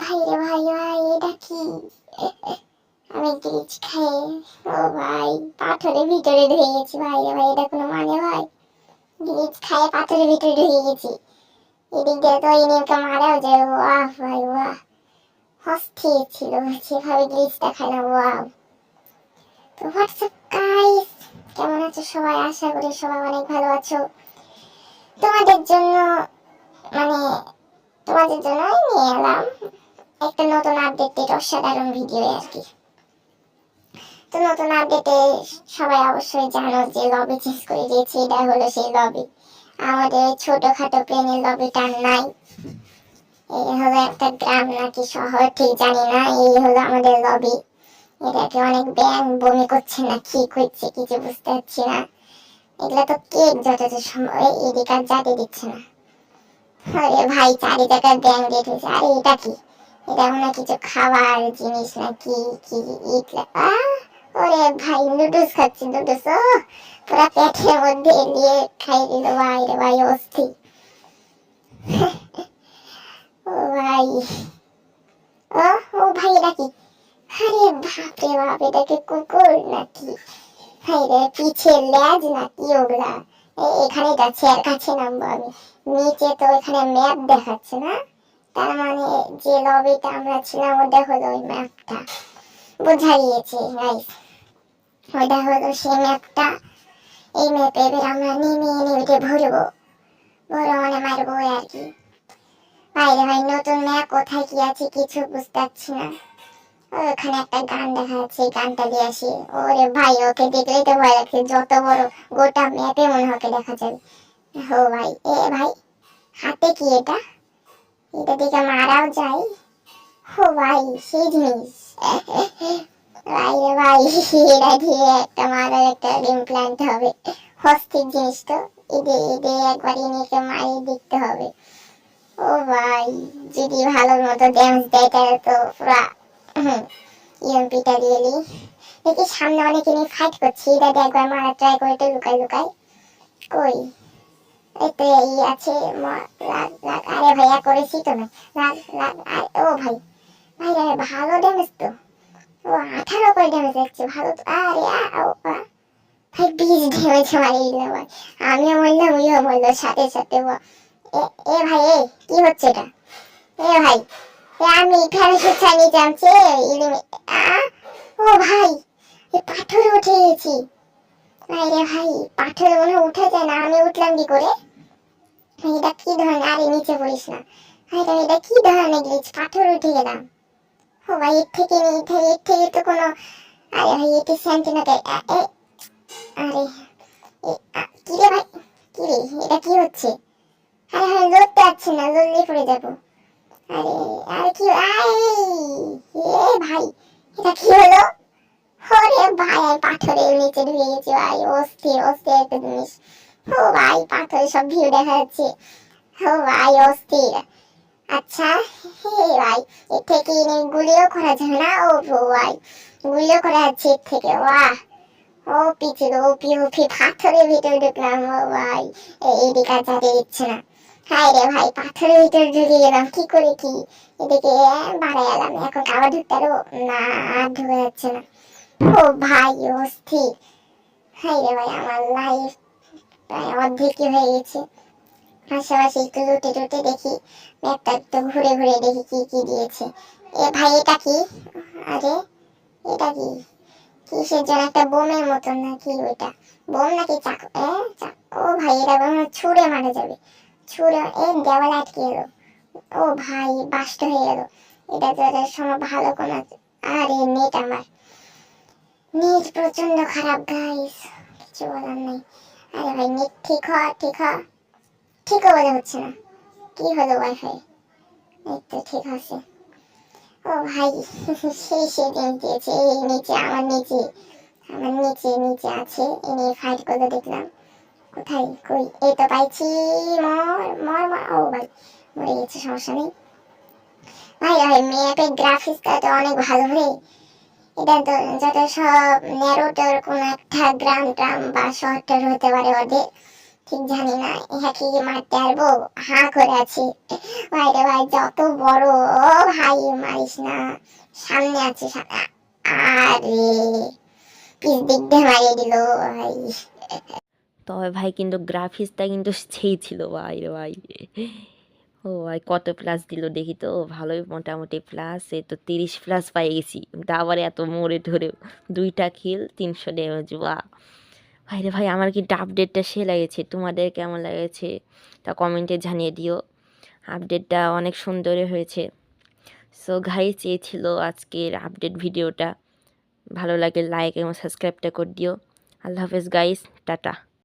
ভাই রে ভাই ভাই, এটা কি? আমি গ্লিচ খাই? ও ভাই, পাথরের ভিতরে ঢুকে গেছি ভাই রে ভাই, এটা কোনো মানে ভাই? গ্লিচ খাই? পাথরের ভিতরে ঢুকে গেছি। এদিক দিয়ে তো ইনিমকে মারাও যায়, ওয়াহ ভাই, ওয়াহ। অস্থির ছিল যেভাবে গ্লিচটা খাইলাম ওয়াও। তো হোয়াটসঅ্যাপ গাইস কেমন আছো সবাই? আশা করি সবাই অনেক ভালো আছো। তোমাদের জন্য মানে তোমাদের জন্যই নিয়ে এলাম একটা নতুন আপডেটের অসাধারণ ভিডিও আর কি। তো নতুন আপডেটে সবাই অবশ্যই জানো যে লবি চেঞ্জ করে দিয়েছি, এটা হলো সেই লবি আমাদের ছোটখাটো প্লেনের লবিটা নাই। এই হলো একটা গ্রাম নাকি শহর, ঠিক জানি না, এই হলো আমাদের লবি এটাকে অনেক ব্যাং বমি করছে না, কি করছে কিছু বুঝতে পারছি না। এগুলো তো কেক যতটা সম্ভব এদিকে আর যাতে দিচ্ছে না। আরে ভাই চারি জায়গায় ব্যাং দিয়ে আরে এটা কি? এটা মনে কিছু খাবার জিনিস না কি কি আহ ওরে ভাই নুডলস খাচ্ছি নুডলস ও। পুরা পেটের মধ্যে নিয়ে খাই দিল, ভাই রে ভাই, অস্থি। ও ভাই। ও ও ভাই, এটা কি? আরে বাপ, এটা কি কুকুর নাকি? ভাই রে, পিছে লেজ নাকি ওগুলা? এখানে যাচ্ছে, এর কাছে নামবো আমি। নিচে তো এখানে ম্যাপ দেখাচ্ছে না? তার মানে যে লবিটা আমরা ছিলাম, ওটা হলো ওই ম্যাপটা বোঝা গিয়েছে ওটা হলো সেই ম্যাপটা এই ম্যাপে এবার আমরা নেমে নেমে ভরবো। ভরে মানে মারবো আর কি। বাইরে ভাই, নতুন ম্যাপ কোথায় কি আছে কিছু বুঝতে পারছি না। ওখানে একটা গান দেখা যাচ্ছে গানটা দিয়ে আসি। ওরে ভাই, ওকে দেখলেই তো ভয় লাগছে, যত বড় গোটা ম্যাপে মনে হয় দেখা যাবে। ও ভাই, এ ভাই, হাতে কি এটা? এটা দিকে মারাও যায়। ও ভাই সেই জিনিস? ভাই রে ভাই এটা দিয়ে একটা মারার একটা ইমপ্ল্যান্ট হবে। হস্তির জিনিস তো। এদে এদে একবার ইনিকে মারিয়ে দেখতে হবে। ও ভাই, যদি ভালো মতো ড্যান্স দেয় তাহলে তো পুরা ইএমপিটা দিয়ে নি দেখি সামনে অনেকে নিয়ে ফাইট করছি। এটা একবার মারা ট্রাই করে তো লুকাই লুকাই কই? এই এই আছে লাগ ভাইয়া করেছি তো না। ও ভাই ভাই আরে ভালো ড্যামেজ তো। ও আঠারো করে ড্যামেজ দেখছে ভালো তো। আরে। ভাই, বিশ ড্যামেজ মারি দিল ভাই। আমিও মরলাম ওইও মরলো, সাথে সাথে ও। এ ভাই, এ, কি হচ্ছে এটা? এ ভাই, এ আমি প্যারাশুট চালিয়ে যাচ্ছি ইলিমি ও ভাই, এ পাথরে উঠে গেছি। ভাই রে ভাই, পাথরে মনে উঠে যায় না, আমি উঠলাম কি করে? এটা কি ধরনের? আরে, নিচে পড়িস না। ভাই এটা কি ধরনের গ্লিচ পাথর উঠে গেলাম। ও ভাই, এর থেকে নি- এর থেকে এর থেকে তো কোনো আরে ভাই এটি সেন্টিমিটার আরে কি রে ভাই? কি রে? এটা কি হচ্ছে? আরে ভাই লড়তে পারছি না লড়লে পড়ে যাব। আরে আরে কি আই এ ভাই, এটা কি হলো? ওরে ভাই পাথরের নিচে ঢুকে গেছি, ভাই। অস্থির অস্থির একটা জিনিস। ও ভাই পাথরে সব ভিউ দেখা যাচ্ছে। ও ভাই, অস্থির। আচ্ছা হে ভাই, এর থেকে গুলিও করা যাবে না? ও ভাই, গুলিও করা যাচ্ছে এর থেকে। বাহ! ও পিছিল ও পি ও পি, পাথরের ভিতরে ঢুকলাম, ও ভাই। এইদিকে আর যেতে দিচ্ছে না। হাই রে ভাই, পাথরের ভিতরে ঢুকে গেলাম, কি করে কি? এদিকে বাড়াই এলাম, এখন আবার ঢুকতে আরও না, আর ঢুকে যাচ্ছে না। ও ভাই, অস্থির। হাই রে ভাই, আমার লাইফ অর্ধেকই হয়ে গেছে। পাশাপাশি একটু লুটে টুটে দেখি, ম্যাপটা একটু ঘুরে ঘুরে দেখি কি কি দিয়েছে। এ ভাই, এটা কি? আরে, এটা কি? কিসের যেন একটা বোমের মতন নাকি ওইটা? বোম নাকি চাকু ও ভাই, এটা মনে ছুঁড়ে মারা যাবে। ছুঁড়ে, এ, দেওয়াল আটকে এলো ও ভাই, বাস্ট হয়ে গেল। এটা তো সময় ভালো কোনো আরে, নেট আমার। নেট প্রচণ্ড খারাপ গাইস কিছু বলার নেই। আরে ভাই, নেট ঠিক হ ঠিক হ ঠিকও বলে হচ্ছে না। কি হলো ওয়াইফাই এই তো ঠিক আছে। ও ভাই সেই সে দিন দিয়েছে, এই নিচে, আমার নিচে আমার নিচে নিচে আছে এনে ফাইট করে দেখলাম। কোথায়? কই? এই তো পাইছি, মর মর মর, ও ভাই, মরে গেছে, সমস্যা নেই। ভাই ভাই ম্যাপের গ্রাফিক্সটা তো অনেক ভালো রে। এটা যত সব ন্যারোটার কোন একটা গ্রাম ট্রাম বা শহরটার হতে পারে ওদের। ঠিক জানি না ইহাকে কি মারতে পারব? হা করে আছি। ভাই রে ভাই, যত বড় ও ভাই মারিস না, সামনে আছে আরে পিস দিক দিয়ে মারিয়ে দিল ভাই। তবে ভাই কিন্তু গ্রাফিক্সটা কিন্তু সেই ছিল ভাই রে ভাই। ও ভাই কত প্লাস দিল দেখি তো, ভালোই মোটামুটি প্লাস এ তো তিরিশ প্লাস পাই গেছি। আবার এত মোড়ে ধরে দুইটা খিল তিনশো ড্যামেজ বা ভাই রে ভাই, আমার কিন্তু আপডেটটা সে লেগেছে? তোমাদের কেমন লেগেছে? তা কমেন্টে জানিয়ে দিও। আপডেটটা অনেক সুন্দরই হয়েছে। সো ঘাই এই ছিল আজকের আপডেট ভিডিওটা ভালো লাগে লাইক এবং সাবস্ক্রাইবটা করে দিও। আল্লাহ হাফেজ গাইস টাটা।